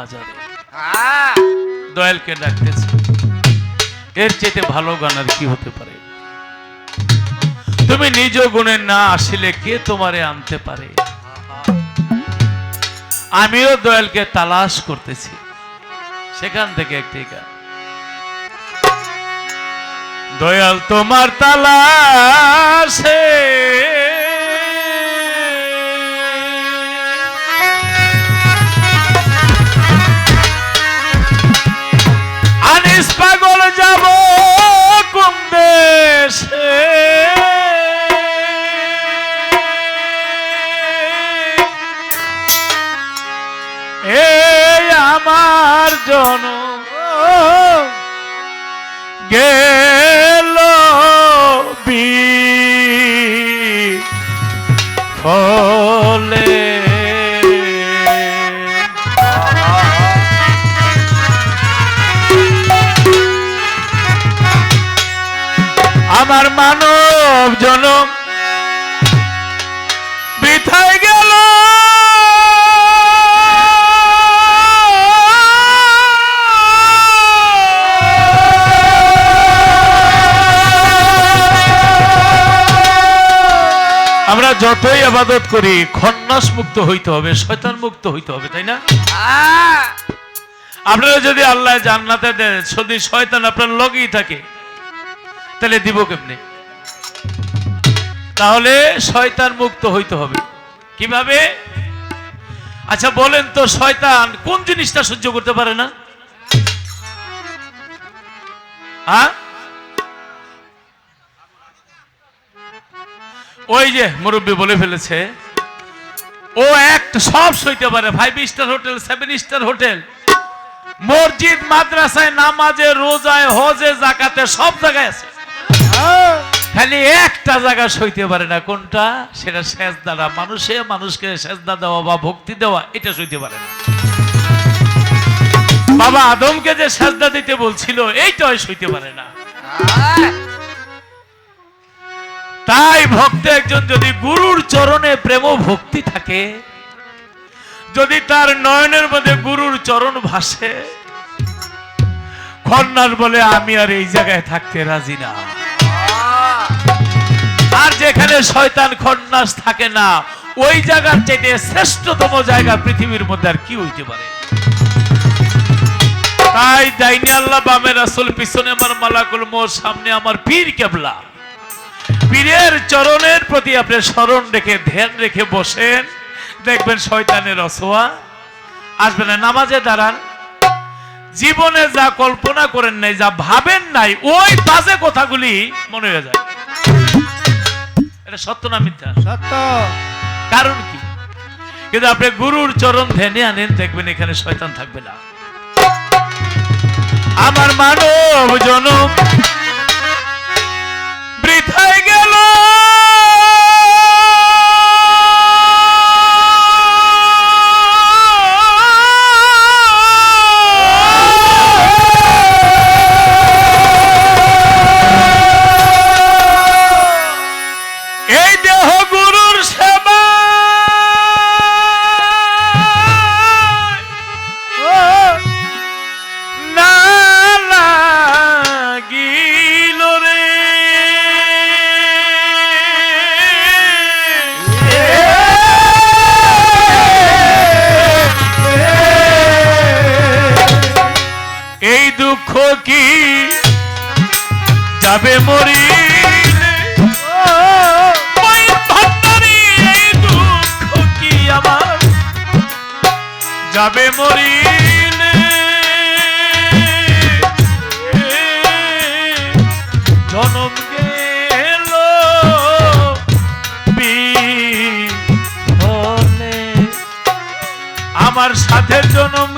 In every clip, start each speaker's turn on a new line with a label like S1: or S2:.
S1: বাজারে
S2: হ্যাঁ।
S1: দয়ালকে ডাকতেছে। এর চেয়ে ভালো গান আর কি হতে পারে? তুমি নিজ গুণে না আসিলে কে তোমারে আনতে পারে? আমিও দয়ালকে তালাশ করতেছি। সেখান থেকে একটি গান। দয়াল তোমার তালাশে আনিস পাগল যাব কোন দেশে? এ আমার জন গেল। আমরা যতই আবাদত করি খন্নাস মুক্ত হইতে হবে শয়তান মুক্ত হইতে হবে তাই না? আপনারা যদি আল্লাহ জান্নাতে দেন যদি শয়তান আপনার লগেই থাকে তাহলে দিব কেমনে? তাহলে শয়তান মুক্ত হইতে হবে। কীভাবে? আচ্ছা বলেন তো শয়তান কোন জিনিসটা সহ্য করতে পারে না? হ্যাঁ? ওই যে মুরব্বী বলে ফেলেছে, ও এক সব সইতে পারে five star hotel seven star hotel মসজিদ, মাদ্রাসায় নামাজে, রোজায়, হজে, জাকাতে সব জায়গায় আছে। খালি একটা জায়গা সইতে পারে না, কোনটা? সেটা শেষ দ্বারা মানুষে মানুষকে সেজদা দেওয়া বা ভক্তি দেওয়া, এটা সইতে পারে না। বাবা আদমকে যে সেজদা দিতে বলছিল এইটাই সইতে পারে না। তাই ভক্ত একজন যদি গুরুর চরণে প্রেম ভক্তি থাকে, যদি তার নয়নের মধ্যে গুরুর চরণ ভাসে, খন্নার বলে, আমি আর এই জায়গায় থাকতে রাজি না। আর যেখানে শয়তান খন্নাস থাকে না, ওই জায়গার চাইতে শ্রেষ্ঠতম জায়গা পৃথিবীর মধ্যে আর কি হইতে পারে? তাই ডাইনি আল্লাহ, বামে রাসুল, পিছনে আমার মালাকুল মোর সামনে আমার পীর কেবলা। পীরের চরণের প্রতি আপনি স্মরণ রেখে ধ্যান রেখে বসেন। দেখবেন শয়তানের অসোয়া। আসবে না নামাজে দাঁড়ান। জীবনে যা কল্পনা করেন নাই যা ভাবেন নাই ওই বাজে কথাগুলি মনে হয়ে যায়। এটা সত্য না মিথ্যা?
S2: সত্য।
S1: কারণ কি? কিন্তু আপনি গুরুর চরণ ধ্যানে আনেন দেখবেন এখানে শয়তান থাকবে না। আমার মানব জনম যাবে মরি যাবে মরিলে। জনম গেল আমার সাথে জনম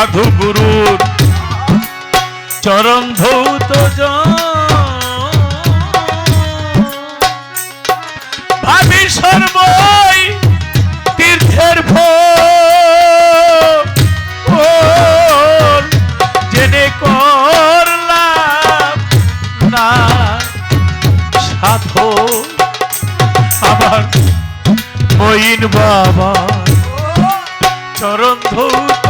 S1: সাধু গুরুর চরণ ধৌত ভাবি সর্ব তীর্থের ভোর জেনে করলাম না। সাধু আমার মইন বাবা। চরণ ধৌত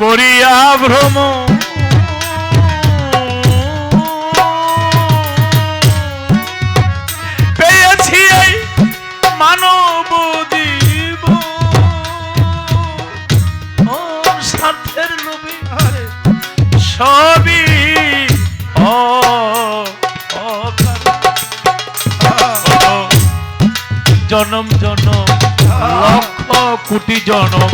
S1: করিয়া ভ্রম। পেয়েছি মানব দিব সাথের লোভে সবই জনম জনম লক্ষ কোটি জনম।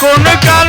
S1: কোন কাল